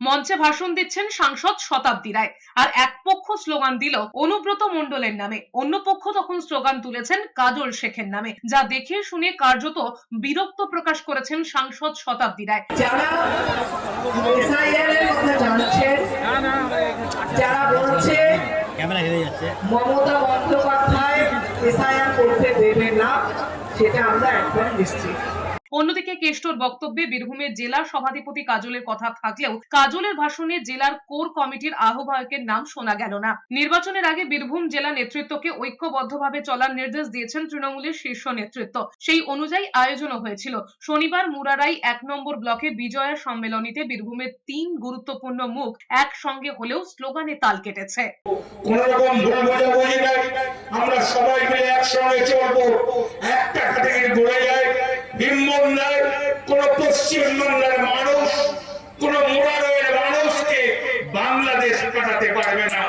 মঞ্চে ভাষণ দিচ্ছেন সাংসদ শতাব্দী রায়। আর এক পক্ষ স্লোগান দিল অনুব্রত মণ্ডলের নামে। অন্য পক্ষ তখন স্লোগান তুলেছেন কাজল শেখের নামে। যা দেখে শুনে কার্যত বিরক্ত প্রকাশ করেছেন সাংসদ শতাব্দী রায়। যারা কথা জানছেন যারা বলছে মমতা বন্দ্যোপাধ্যায় এসআইআর করতে দেবে না সেটা আমরা একদম নিশ্চিত। অন্যদিকে কেষ্টর বক্তব্যে বীরভূমের জেলা সভাধিপতি কাজলের কথা থাকলেও কাজলের ভাষণে জেলার কোর কমিটির আহ্বায়কের নাম শোনা গেল না। নির্বাচনের আগে বীরভূম জেলা নেতৃত্বকে ঐক্যবদ্ধভাবে চলার নির্দেশ দিয়েছেন তৃণমূলের শীর্ষ নেতৃত্ব। সেই অনুযায়ী আয়োজনও হয়েছিল। শনিবার মুরারাই এক নম্বর ব্লকে বিজয়া সম্মেলনীতে বীরভূমের তিন গুরুত্বপূর্ণ মুখ একসঙ্গে হলেও স্লোগানে তাল কেটেছে। কোন রকম ভুল বোঝাবুঝি নাই। আমরা সবাই মিলে একসঙ্গে চলবো। একটা গড়ে কোন পশ্চিমবঙ্গের মানুষ কোন মুরারের মানুষকে বাংলাদেশ পাঠাতে পারবে না।